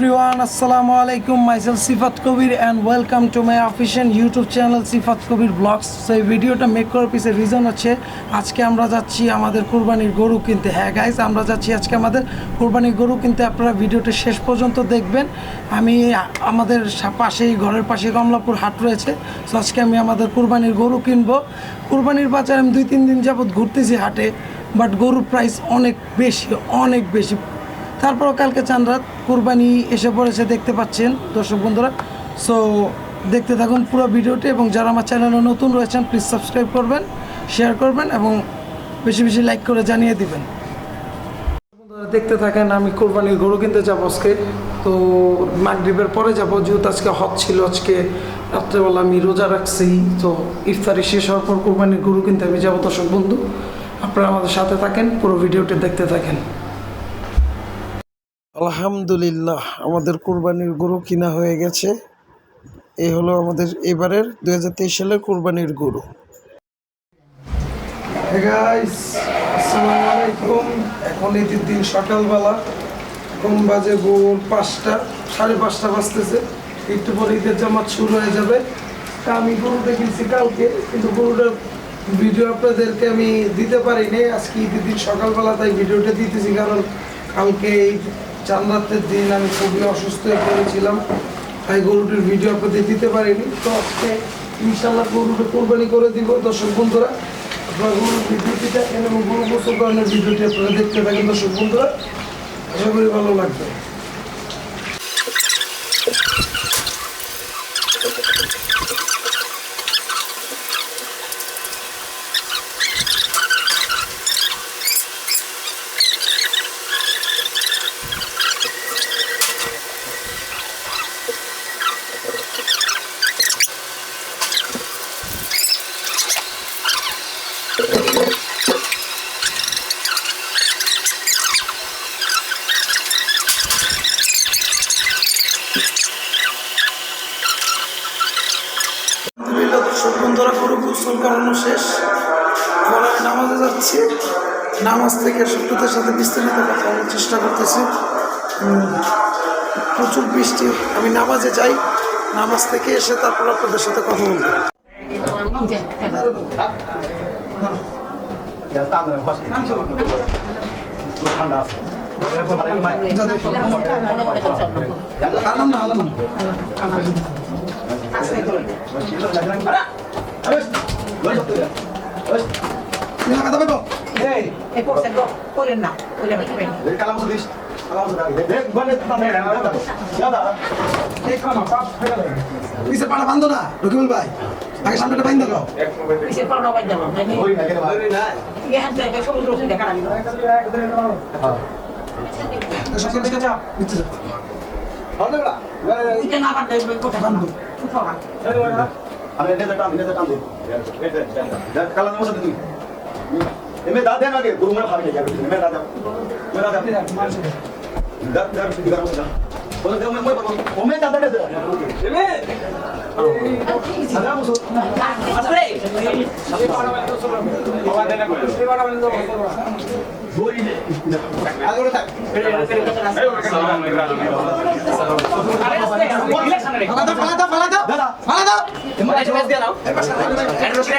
everyone আসসালামু আলাইকুম myself Sifat and welcome to my official YouTube channel Sifat Kabir vlogs ভিডিওটা make করার reason হচ্ছে, আজকে আমরা যাচ্ছি আমাদের কোরবানির গরু কিনতে। হ্যাঁ গাইজ আমরা যাচ্ছি আজকে আমাদের কোরবানির গরু কিনতে। আপনারা ভিডিওটা শেষ পর্যন্ত দেখবেন। আমি আমাদের পাশেই, ঘরের পাশে কমলাপুর হাট রয়েছে। তো আজকে আমি আমাদের কোরবানির গরু কিনবো। কোরবানির বাজার আমি দুই, তিন দিন যাবত ঘুরতেছি হাটে বাট গরুর প্রাইস অনেক বেশি অনেক বেশি। তারপর কালকে চান রাত কুরবানি এসে পড়েছে, দেখতে পাচ্ছেন দর্শক বন্ধুরা। সো দেখতে থাকুন পুরো ভিডিওটি এবং যারা আমার চ্যানেলে নতুন রয়েছেন প্লিজ সাবস্ক্রাইব করবেন শেয়ার করবেন এবং বেশি বেশি লাইক করে জানিয়ে দিবেন। দেখতে থাকেন, আমি কোরবানির গরু কিনতে যাব আজকে। তো, মাগরীবের পরে যাব, যেহেতু আজকে হজ ছিল, আজকে রাত্রেবেলা আমি রোজা রাখছি। তো, ইফতারি শেষ হওয়ার পর কোরবানির গরু কিনতে আমি যাব দর্শক বন্ধু। আপনারা আমাদের সাথে থাকেন, পুরো ভিডিওটি দেখতে থাকেন। আলহামদুলিল্লাহ, আমাদের কোরবানির গরু কিনা হয়ে গেছে। এই হলো আমাদের এবারের দু হাজার তেইশ সালের কোরবানির গরু। এখন ঈদের দিন সকালবেলা। এখন বাজে ভোর পাঁচটা, সাড়ে পাঁচটা বাজতেছে। একটু পরে ঈদের জামাত শুরু হয়ে যাবে। তা আমি গরুটা কিনছি কালকে, কিন্তু গরুটার ভিডিও আপনাদেরকে আমি দিতে পারিনি। আজকে ঈদের দিন সকালবেলা তাই ভিডিওটা দিতেছি, কারণ কালকে চাঁদ রাতের দিন আমি খুবই অসুস্থ হয়ে পড়েছিলাম। তাই গরুটির ভিডিও আপনাদের দিতে পারিনি। তো আজকে ইনশাল্লাহ গরুটা কোরবানি করে দিব। দর্শক বন্ধুরা, আপনার গরুর ভিডিওটি দেখেন এবং গরু গোসল করানোর ভিডিওটি আপনারা দেখতে থাকেন দর্শক বন্ধুরা। আশা করি ভালো লাগবে। বন্ধুরা গরু গোসল করানো শেষ। এবার আমি নামাজে যাচ্ছি। নামাজ থেকে শত্রুদের সাথে বিস্তারিত কথা বলার চেষ্টা করতেছি। প্রচুর বৃষ্টি। আমি নামাজে যাই। নামাজ থেকে এসে তারপর আপনাদের সাথে কথা বলব। আলাম পাড়া বান্ধো না রকিবুল ভাই? আগে সামনেটা বাইন্ধ দাও পাওনা বাদ যাব ইয়ে হাত দেখে সমুদ্র দেখা লাগল সব কিছু নিচে যাও এটা না বাদ দেবে কোথা বান্ধব ফুফা এমে দাদা দেন আগে গুরু মানে ভাবি যাবে এমে দাদা মেরা দাদা দাদা দাদা ঠিক আছে দাদা বলে দাও মই পাবো ওমে দাদা দাদা এমে দাদা বসো আসলে বলি আগরে থাক ফালা দাও ফালা দাও ফালা দাও দাদা ফালা দাও একটা পেস দিয়ে নাও একটা রশিদ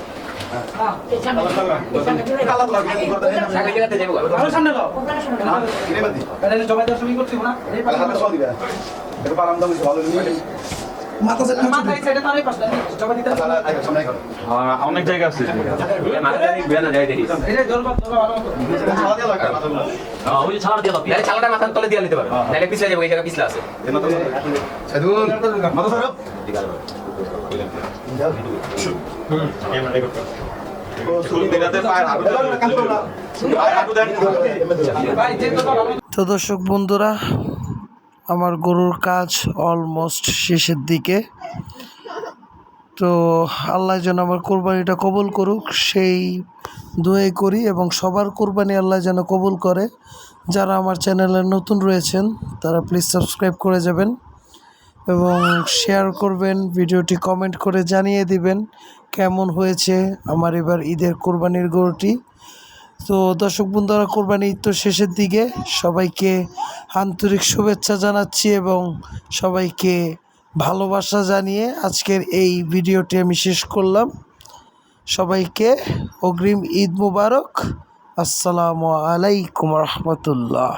পেস দিয়ে এনে সব অনেক জায়গা আছে। মাথার তলে দিয়ে নিতে পারো। নাহলে পিছলে যাবে এই জায়গা পিছলে তো দর্শক বন্ধুরা আমার গরুর কাজ অলমোস্ট শেষের দিকে। তো আল্লাহ যেন আমার কোরবানিটা কবুল করুক, সেই দোয়াই করি এবং সবার কোরবানি আল্লাহ যেন কবুল করে। যারা আমার চ্যানেলে নতুন রয়েছেন, তারা প্লিজ সাবস্ক্রাইব করে যাবেন এবং শেয়ার করবেন, ভিডিওটি কমেন্ট করে জানিয়ে দিবেন, কেমন হয়েছে আমার এবার ঈদের কোরবানির গরুটি। তো দর্শক বন্ধুরা, কোরবানি ঈদ তো শেষের দিকে। সবাইকে আন্তরিক শুভেচ্ছা জানাচ্ছি এবং সবাইকে ভালোবাসা জানিয়ে আজকের এই ভিডিওটি আমি শেষ করলাম। সবাইকে অগ্রিম ঈদ মুবারক। আসসালামু আলাইকুম রহমতুল্লাহ।